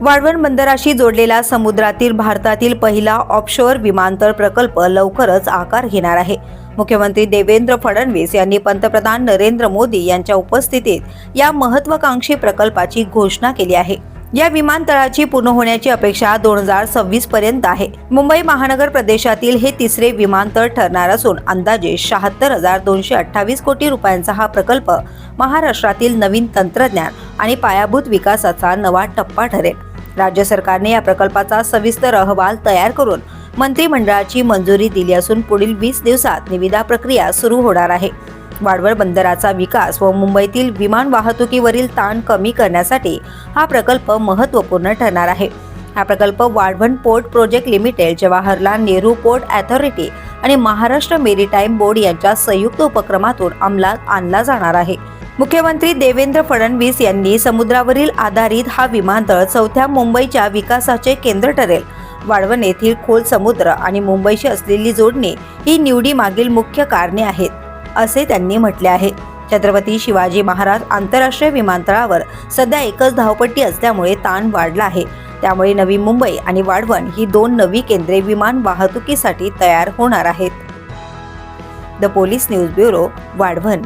वाढवण बंदराशी जोडलेला समुद्रातील भारतातील पहिला ऑफशोअर विमानतळ प्रकल्प लवकरच आकार घेणार आहे. मुख्यमंत्री देवेंद्र फडणवीस यांनी पंतप्रधान नरेंद्र मोदी यांच्या उपस्थितीत या महत्वाकांक्षी प्रकल्पाची घोषणा केली आहे. या विमानतळाची पूर्ण होण्याची अपेक्षा दोन हजार सव्वीस पर्यंत आहे. मुंबई महानगर प्रदेशातील हे तिसरे विमानतळ ठरणार असून अंदाजे शहात्तर हजार दोनशे अठ्ठावीस कोटी रुपयांचा हा प्रकल्प महाराष्ट्रातील नवीन तंत्रज्ञान आणि पायाभूत विकासाचा नवा टप्पा ठरेल. राज्य सरकारने या प्रकल्पाचा सविस्तर अहवाल तयार करून मंत्रिमंडळाची मंजुरी दिली असून पुढील वीस दिवसात निविदा प्रक्रिया सुरू होणार आहे. वाडवळ बंदराचा विकास व मुंबईतील विमान वाहतुकीवरील ताण कमी करण्यासाठी हा प्रकल्प महत्त्वपूर्ण ठरणार आहे. हा प्रकल्प Vadhavan port project limited Jawaharlal Nehru port authority आणि महाराष्ट्र मेरीटाईम बोर्ड यांच्या संयुक्त उपक्रमातून अंमलात आणला जाणार आहे. मुख्यमंत्री देवेंद्र फडणवीस यांनी समुद्रावरील आधारित हा विमानतळ चौथ्या मुंबईच्या विकासाचे केंद्र ठरेल. वाळवण येथील खोल समुद्र आणि मुंबईशी असलेली जोडणी ही निवडी मागील मुख्य कारणे आहेत असे त्यांनी म्हटले आहे. छत्रपती शिवाजी महाराज आंतरराष्ट्रीय विमानतळावर सध्या एकच धावपट्टी असल्यामुळे ताण वाढला आहे. त्यामुळे नवी मुंबई आणि वाढवण ही दोन नवी केंद्रे विमान वाहतुकीसाठी तयार होणार आहेत. The police news bureau Vadhavan